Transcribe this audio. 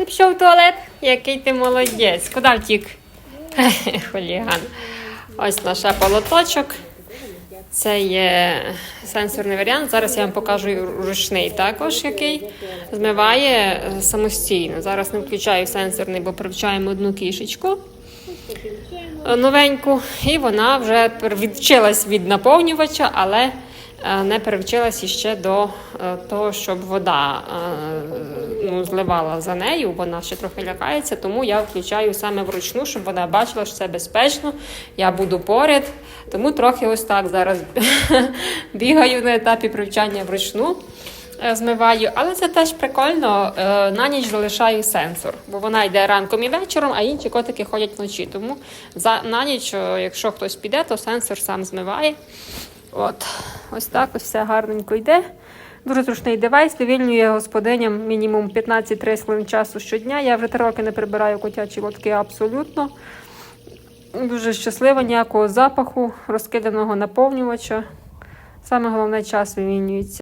Не пішов в туалет? Який ти молодець. Куди втік? Хуліган. Ось наш полоточок. Це є сенсорний варіант. Зараз я вам покажу ручний також, який змиває самостійно. Зараз не включаю сенсорний, бо привчаємо одну кішечку новеньку, і вона вже відвчилась від наповнювача, але е, не перевчилась іще до е, того, щоб вода е, ну, зливала за нею. Вона ще трохи лякається, тому я включаю саме вручну, щоб вона бачила, що це безпечно. Я буду поряд. Тому трохи ось так зараз бігаю на етапі привчання вручну. е, Змиваю, але це теж прикольно. е, На ніч залишаю сенсор, бо вона йде ранком і вечором, а інші котики ходять вночі. Тому за на ніч, е, якщо хтось піде, то сенсор сам змиває. От, ось так ось все гарненько йде. Дуже зручний девайс, вивільнює господиням мінімум 15-30 хвилин часу щодня. Я вже три роки не прибираю котячі лотки абсолютно. Дуже щаслива, ніякого запаху, розкиданого наповнювача. Саме головне час вивільнюється.